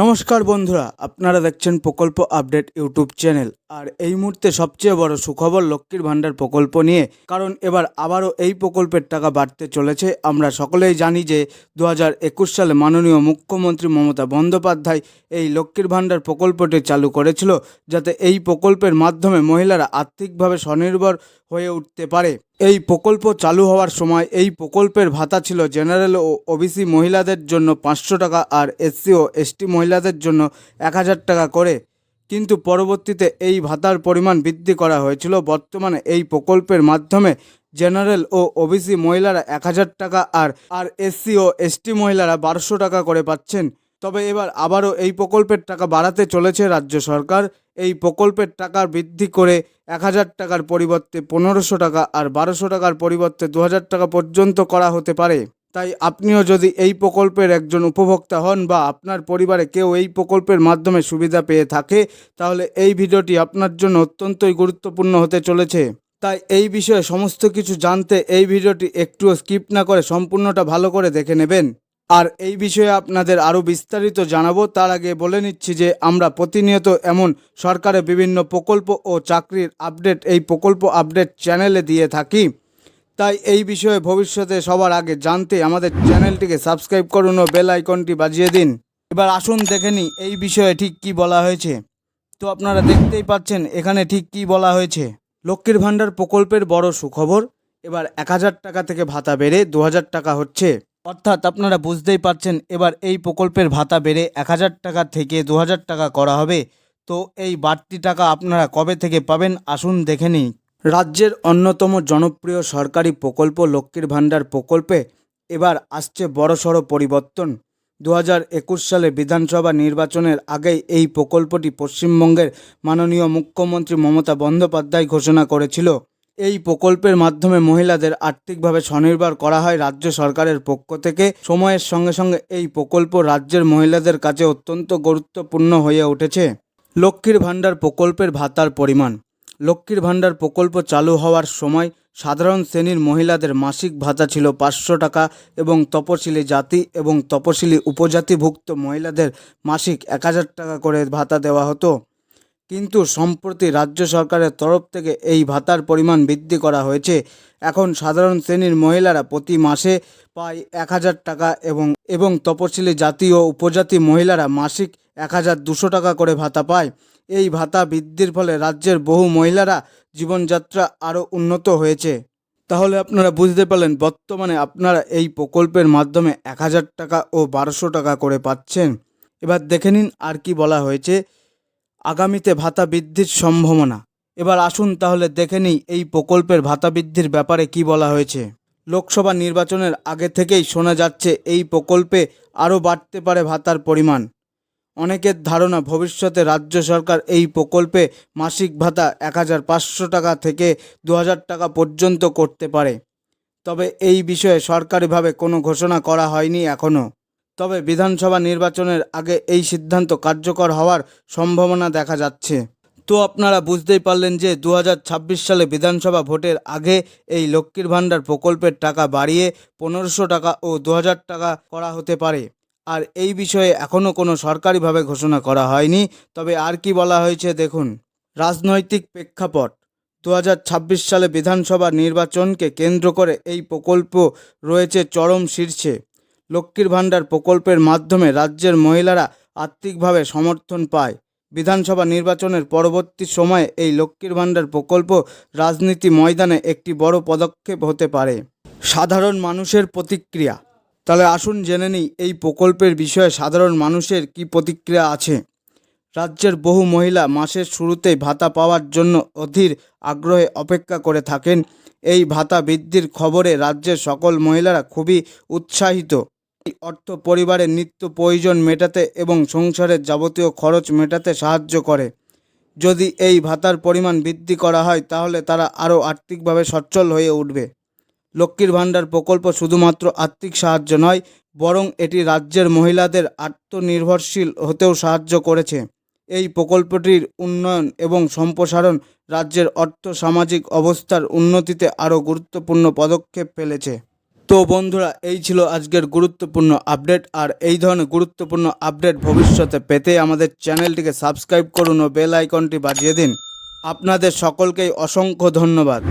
নমস্কার বন্ধুরা, আপনারা দেখছেন প্রকল্প আপডেট ইউটিউব চ্যানেল। আর এই মুহূর্তে সবচেয়ে বড় সুখবর লক্ষ্মীর ভাণ্ডার প্রকল্প নিয়ে, কারণ এবার আবারও এই প্রকল্পের টাকা বাড়তে চলেছে। আমরা সকলেই জানি যে, দু সালে মাননীয় মুখ্যমন্ত্রী মমতা বন্দ্যোপাধ্যায় এই লক্ষ্মীর ভাণ্ডার প্রকল্পটি চালু করেছিল, যাতে এই প্রকল্পের মাধ্যমে মহিলারা আর্থিকভাবে স্বনির্ভর হয়ে উঠতে পারে। এই প্রকল্প চালু হওয়ার সময় এই প্রকল্পের ভাতা ছিল জেনারেল ও ওবিসি মহিলাদের জন্য পাঁচশো টাকা আর এসসি ও এসটি মহিলাদের জন্য এক হাজার টাকা করে। কিন্তু পরবর্তীতে এই ভাতার পরিমাণ বৃদ্ধি করা হয়েছিল। বর্তমানে এই প্রকল্পের মাধ্যমে জেনারেল ও ওবিসি মহিলারা এক হাজার টাকা আর আর এসসি ও এসটি মহিলারা বারোশো টাকা করে পাচ্ছেন। তবে এবার আবারও এই প্রকল্পের টাকা বাড়াতে চলেছে রাজ্য সরকার। এই প্রকল্পের টাকা বৃদ্ধি করে এক হাজার টাকার পরিবর্তে পনেরোশো টাকা আর বারোশো টাকার পরিবর্তে দু হাজার টাকা পর্যন্ত করা হতে পারে। তাই আপনিও যদি এই প্রকল্পের একজন উপভোক্তা হন বা আপনার পরিবারে কেউ এই প্রকল্পের মাধ্যমে সুবিধা পেয়ে থাকে, তাহলে এই ভিডিওটি আপনার জন্য অত্যন্তই গুরুত্বপূর্ণ হতে চলেছে। তাই এই বিষয়ে সমস্ত কিছু জানতে এই ভিডিওটি একটুও স্কিপ না করে সম্পূর্ণটা ভালো করে দেখে নেবেন। আর এই বিষয়ে আপনাদের আরও বিস্তারিত জানাব। তার আগে বলে নিচ্ছি যে আমরা প্রতিনিয়ত এমন সরকারের বিভিন্ন প্রকল্প ও চাকরির আপডেট এই প্রকল্প আপডেট চ্যানেলে দিয়ে থাকি। তাই এই বিষয়ে ভবিষ্যতে সবার আগে জানতে আমাদের চ্যানেলটিকে সাবস্ক্রাইব করুন ও বেল আইকনটি বাজিয়ে দিন। এবার আসুন দেখে নিই এই বিষয়ে ঠিক কি বলা হয়েছে। তো আপনারা দেখতেই পাচ্ছেন এখানে ঠিক কি বলা হয়েছে। লক্ষ্মীর ভাণ্ডার প্রকল্পের বড় সুখবর, এবার এক হাজার টাকা থেকে ভাতা বেড়ে দু হাজার টাকা হচ্ছে। অর্থাৎ আপনারা বুঝতেই পারছেন, এবার এই প্রকল্পের ভাতা বেড়ে এক হাজার টাকা থেকে দু হাজার টাকা করা হবে। তো এই বাড়তি টাকা আপনারা কবে থেকে পাবেন? আসুন দেখে নিই। রাজ্যের অন্যতম জনপ্রিয় সরকারি প্রকল্প লক্ষ্মীর ভাণ্ডার প্রকল্পে এবার আসছে বড়সড় পরিবর্তন। দু হাজার একুশ সালে বিধানসভা নির্বাচনের আগেই এই প্রকল্পটি পশ্চিমবঙ্গের মাননীয় মুখ্যমন্ত্রী মমতা বন্দ্যোপাধ্যায় ঘোষণা করেছিল। এই প্রকল্পের মাধ্যমে মহিলাদের আর্থিকভাবে স্বনির্ভর করা হয় রাজ্য সরকারের পক্ষ থেকে। সময়ের সঙ্গে সঙ্গে এই প্রকল্প রাজ্যের মহিলাদের কাছে অত্যন্ত গুরুত্বপূর্ণ হয়ে উঠেছে। লক্ষ্মীর ভাণ্ডার প্রকল্পের ভাতার পরিমাণ। লক্ষ্মীর ভাণ্ডার প্রকল্প চালু হওয়ার সময় সাধারণ শ্রেণির মহিলাদের মাসিক ভাতা ছিল পাঁচশো টাকা এবং তপশিলি জাতি এবং তপশিলি উপজাতিভুক্ত মহিলাদের মাসিক এক হাজার টাকা করে ভাতা দেওয়া হতো। কিন্তু সম্প্রতি রাজ্য সরকারের তরফ থেকে এই ভাতার পরিমাণ বৃদ্ধি করা হয়েছে। এখন সাধারণ শ্রেণির মহিলারা প্রতি মাসে পায় এক হাজার টাকা এবং এবং তপশিলি জাতি ও উপজাতি মহিলারা মাসিক এক হাজার দুশো টাকা করে ভাতা পায়। এই ভাতা বৃদ্ধির ফলে রাজ্যের বহু মহিলারা জীবনযাত্রা আরও উন্নত হয়েছে। তাহলে আপনারা বুঝতে পারলেন, বর্তমানে আপনারা এই প্রকল্পের মাধ্যমে এক হাজার টাকা ও বারোশো টাকা করে পাচ্ছেন। এবার দেখে নিন আর কি বলা হয়েছে। আগামীতে ভাতা বৃদ্ধির সম্ভাবনা। এবার আসুন তাহলে দেখে নিই এই প্রকল্পের ভাতা বৃদ্ধির ব্যাপারে কি বলা হয়েছে। লোকসভা নির্বাচনের আগে থেকেই শোনা যাচ্ছে এই প্রকল্পে আরও বাড়তে পারে ভাতার পরিমাণ। অনেকের ধারণা ভবিষ্যতে রাজ্য সরকার এই প্রকল্পে মাসিক ভাতা এক হাজার পাঁচশো টাকা থেকে দু হাজার টাকা পর্যন্ত করতে পারে। তবে এই বিষয়ে সরকারিভাবে কোনো ঘোষণা করা হয়নি এখনও। তবে বিধানসভা নির্বাচনের আগে এই সিদ্ধান্ত কার্যকর হওয়ার সম্ভাবনা দেখা যাচ্ছে। তো আপনারা বুঝতেই পারলেন যে দু হাজার ছাব্বিশ সালে বিধানসভা ভোটের আগে এই লক্ষ্মীর ভাণ্ডার প্রকল্পের টাকা বাড়িয়ে পনেরোশো টাকা ও দু হাজার টাকা করা হতে পারে। আর এই বিষয়ে এখনও কোনো সরকারিভাবে ঘোষণা করা হয়নি। তবে আর কি বলা হয়েছে দেখুন, রাজনৈতিক প্রেক্ষাপট দু হাজার ছাব্বিশ সালে বিধানসভা নির্বাচনকে কেন্দ্র করে এই প্রকল্প রয়েছে চরম শীর্ষে। লক্ষ্মীর ভাণ্ডার প্রকল্পের মাধ্যমে রাজ্যের মহিলারা আর্থিকভাবে সমর্থন পায়। বিধানসভা নির্বাচনের পরবর্তী সময়ে এই লক্ষ্মীর ভাণ্ডার প্রকল্প রাজনীতি ময়দানে একটি বড় পদক্ষেপ হতে পারে। সাধারণ মানুষের প্রতিক্রিয়া। তাহলে আসুন জেনে নিই এই প্রকল্পের বিষয়ে সাধারণ মানুষের কি প্রতিক্রিয়া আছে। রাজ্যের বহু মহিলা মাসের শুরুতেই ভাতা পাওয়ার জন্য অধীর আগ্রহে অপেক্ষা করে থাকেন। এই ভাতা বৃদ্ধির খবরে রাজ্যের সকল মহিলারা খুবই উৎসাহিত। অর্থ পরিবারের নিত্য প্রয়োজন মেটাতে এবং সংসারের যাবতীয় খরচ মেটাতে সাহায্য করে। যদি এই ভাতার পরিমাণ বৃদ্ধি করা হয়, তাহলে তারা আরও আর্থিকভাবে সচ্ছল হয়ে উঠবে। লক্ষ্মীর ভাণ্ডার প্রকল্প শুধুমাত্র আর্থিক সাহায্য নয়, বরং এটি রাজ্যের মহিলাদের আত্মনির্ভরশীল হতেও সাহায্য করেছে। এই প্রকল্পটির উন্নয়ন এবং সম্প্রসারণ রাজ্যের অর্থ সামাজিক অবস্থার উন্নতিতে আরও গুরুত্বপূর্ণ পদক্ষেপ ফেলেছে। তো বন্ধুরা, এই ছিল আজকের গুরুত্বপূর্ণ আপডেট। আর এই ধরনের গুরুত্বপূর্ণ আপডেট ভবিষ্যতে পেতে আমাদের চ্যানেলটিকে সাবস্ক্রাইব করুন ও বেল আইকনটি বাজিয়ে দিন। আপনাদের সকলকেই অসংখ্য ধন্যবাদ।